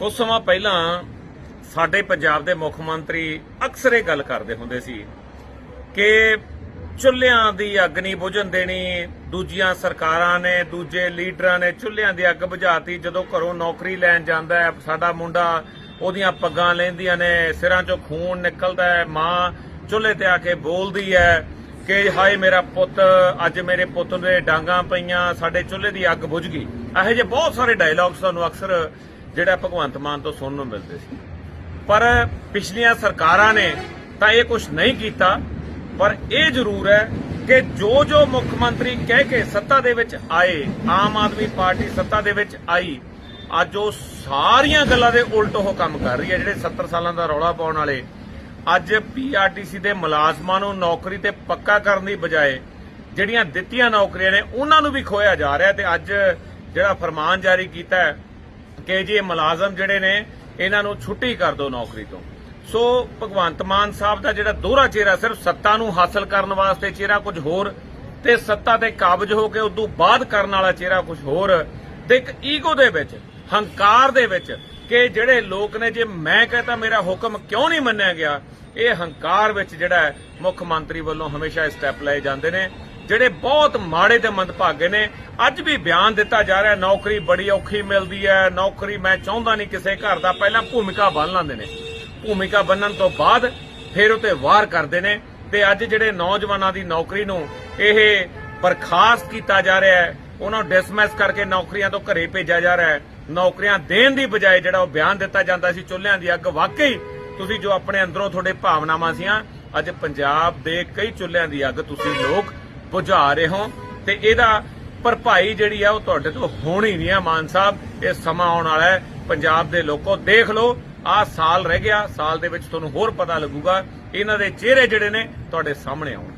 ਕੁਝ ਸਮਾਂ ਪਹਿਲਾਂ ਸਾਡੇ ਪੰਜਾਬ ਦੇ ਮੁੱਖ ਮੰਤਰੀ ਅਕਸਰ ਇਹ ਗੱਲ ਕਰਦੇ ਹੁੰਦੇ ਸੀ ਕਿ ਚੁੱਲ੍ਹਿਆਂ ਦੀ ਅੱਗ ਨਹੀਂ ਬੁਝਣ ਦੇਣੀ, ਦੂਜੀਆਂ ਸਰਕਾਰਾਂ ਨੇ, ਦੂਜੇ ਲੀਡਰਾਂ ਨੇ ਚੁੱਲ੍ਹਿਆਂ ਦੀ ਅੱਗ ਬੁਝਾਤੀ, ਜਦੋਂ ਘਰੋਂ ਨੌਕਰੀ ਲੈਣ ਜਾਂਦਾ ਹੈ, ਸਾਡਾ ਮੁੰਡਾ ਉਹਦੀਆਂ ਪੱਗਾਂ ਲੈਂਦੀਆਂ ਨੇ, ਸਿਰਾਂ 'ਚੋਂ ਖੂਨ ਨਿਕਲਦਾ ਹੈ, ਮਾਂ ਚੁੱਲ੍ਹੇ ਤੇ ਆ ਕੇ ਬੋਲਦੀ ਹੈ ਕਿ ਹਾਏ ਮੇਰਾ ਪੁੱਤ, ਅੱਜ ਮੇਰੇ ਪੁੱਤ ਦੇ ਡਾਂਗਾ ਪਈਆਂ, ਸਾਡੇ ਚੁੱਲ੍ਹੇ ਦੀ ਅੱਗ ਬੁਝ ਗਈ। ਇਹੋ ਜਿਹੇ ਬਹੁਤ ਸਾਰੇ ਡਾਇਲੌਗਸ ਤੁਹਾਨੂੰ ਅਕਸਰ ਜਿਹੜਾ ਭਗਵੰਤ ਮਾਨ ਤੋਂ ਸੁਣਨ ਨੂੰ ਮਿਲਦੇ ਸੀ। ਪਰ ਪਿਛਲੀਆਂ ਸਰਕਾਰਾਂ ਨੇ ਤਾਂ ਇਹ ਕੁਝ ਨਹੀਂ ਕੀਤਾ, ਪਰ ਇਹ ਜ਼ਰੂਰ ਹੈ ਕਿ ਜੋ ਜੋ ਮੁੱਖ ਮੰਤਰੀ ਕਹਿ ਕੇ ਸੱਤਾ ਦੇ ਵਿੱਚ ਆਏ, ਆਮ ਆਦਮੀ ਪਾਰਟੀ ਸੱਤਾ ਦੇ ਵਿੱਚ ਆਈ, ਅੱਜ ਉਹ ਸਾਰੀਆਂ ਗੱਲਾਂ ਦੇ ਉਲਟ ਉਹ ਕੰਮ ਕਰ ਰਹੀ ਹੈ, ਜਿਹੜੇ 70 ਸਾਲਾਂ ਦਾ ਰੌਲਾ ਪਾਉਣ ਵਾਲੇ। ਅੱਜ ਪੀਆਰਟੀਸੀ ਦੇ ਮੁਲਾਜ਼ਮਾਂ ਨੂੰ ਨੌਕਰੀ ਤੇ ਪੱਕਾ ਕਰਨ ਦੀ ਬਜਾਏ ਜਿਹੜੀਆਂ ਦਿੱਤੀਆਂ ਨੌਕਰੀਆਂ ਨੇ, ਉਹਨਾਂ ਨੂੰ ਵੀ ਖੋਇਆ ਜਾ ਰਿਹਾ ਤੇ ਅੱਜ ਜਿਹੜਾ ਫਰਮਾਨ ਜਾਰੀ ਕੀਤਾ ਹੈ ਕਿ ਜੀ ਇਹ ਮੁਲਾਜ਼ਮ ਜਿਹੜੇ ਨੇ, ਇਹਨਾਂ ਨੂੰ ਛੁੱਟੀ ਕਰ ਦਿਓ ਨੌਕਰੀ ਤੋਂ। ਸੋ ਭਗਵੰਤ ਮਾਨ ਸਾਹਿਬ ਦਾ ਜਿਹੜਾ ਦੋਹਰਾ ਚਿਹਰਾ ਸਿਰਫ ਸੱਤਾ ਨੂੰ ਹਾਸਲ ਕਰਨ ਵਾਸਤੇ ਚਿਹਰਾ ਕੁਝ ਹੋਰ ਤੇ ਸੱਤਾ ਤੇ ਕਾਬਜ ਹੋ ਕੇ ਉਦੋਂ ਬਾਅਦ ਕਰਨ ਵਾਲਾ ਚਿਹਰਾ ਕੁਝ ਹੋਰ। ਤੇ ਇੱਕ ਈਗੋ ਦੇ ਵਿੱਚ, ਹੰਕਾਰ ਦੇ ਵਿੱਚ ਕਿ ਜਿਹੜੇ ਲੋਕ ਨੇ, ਜੇ ਮੈਂ ਕਹਤਾ ਮੇਰਾ ਹੁਕਮ ਕਿਉਂ ਨਹੀਂ ਮੰਨਿਆ ਗਿਆ? ਇਹ ਹੰਕਾਰ ਵਿੱਚ ਜਿਹੜਾ ਮੁੱਖ ਮੰਤਰੀ ਵੱਲੋਂ ਹਮੇਸ਼ਾ ਸਟੈਪ ਲਏ ਜਾਂਦੇ ਨੇ। ਜਿਹੜੇ ਬਹੁਤ ਮਾੜੇ ਤੇ ਮੰਦਭਾਗੇ ਨੇ, ਅੱਜ ਵੀ ਬਿਆਨ ਦਿੱਤਾ ਜਾ ਰਿਹਾ, ਨੌਕਰੀ ਬੜੀ ਔਖੀ ਮਿਲਦੀ ਹੈ, ਨੌਕਰੀ ਮੈਂ ਚਾਹੁੰਦਾ ਨਹੀਂ ਕਿਸੇ ਘਰ ਦਾ, ਪਹਿਲਾਂ ਭੂਮਿਕਾ ਬੰਨ ਲੈਂਦੇ ਨੇ। ਭੂਮਿਕਾ ਬੰਨਣ ਤੋਂ ਬਾਅਦ ਫਿਰ ਉਤੇ ਵਾਰ ਕਰਦੇ ਨੇ ਤੇ ਅੱਜ ਜਿਹੜੇ ਨੌਜਵਾਨਾਂ ਦੀ ਨੌਕਰੀ ਨੂੰ ਇਹ ਬਰਖਾਸਤ ਕੀਤਾ ਜਾ ਰਿਹਾ ਹੈ, ਉਹਨਾਂ ਨੂੰ ਡਿਸਮਿਸ ਕਰਕੇ ਨੌਕਰੀਆਂ ਤੋਂ ਘਰੇ ਭੇਜਿਆ ਜਾ ਰਿਹਾ ਹੈ। ਨੌਕਰੀਆਂ ਦੇਣ ਦੀ ਬਜਾਏ ਜਿਹੜਾ ਉਹ ਬਿਆਨ ਦਿੱਤਾ ਜਾਂਦਾ ਸੀ ਚੁੱਲ੍ਹਿਆਂ ਦੀ ਅੱਗ, ਵਾਕਈ ਤੁਸੀਂ ਜੋ ਆਪਣੇ ਅੰਦਰੋਂ ਤੁਹਾਡੇ ਭਾਵਨਾਵਾਂ ਸੀਆਂ, ਅੱਜ ਪੰਜਾਬ ਦੇ ਕਈ ਚੁੱਲ੍ਹਿਆਂ ਦੀ ਅੱਗ ਤੁਸੀਂ ਲੋਕ ਬੁਝਾ ਰਹੇ ਹੋ ਤੇ ਇਹਦਾ ਭਰਪਾਈ ਜਿਹੜੀ ਆ ਉਹ ਤੁਹਾਡੇ ਤੋਂ ਹੋਣੀ ਨਹੀਂ ਆ, ਮਾਨ ਸਾਹਿਬ, ਇਹ ਸਮਾਂ ਆਉਣ ਵਾਲਾ ਹੈ, ਪੰਜਾਬ ਦੇ ਲੋਕੋ ਦੇਖ ਲਓ, ਆਹ ਸਾਲ ਰਹਿ ਗਿਆ, ਸਾਲ ਦੇ ਵਿੱਚ ਤੁਹਾਨੂੰ ਹੋਰ ਪਤਾ ਲੱਗੂਗਾ, ਇਹਨਾਂ ਦੇ ਚਿਹਰੇ ਜਿਹੜੇ ਨੇ ਤੁਹਾਡੇ ਸਾਹਮਣੇ ਆਉਣਗੇ।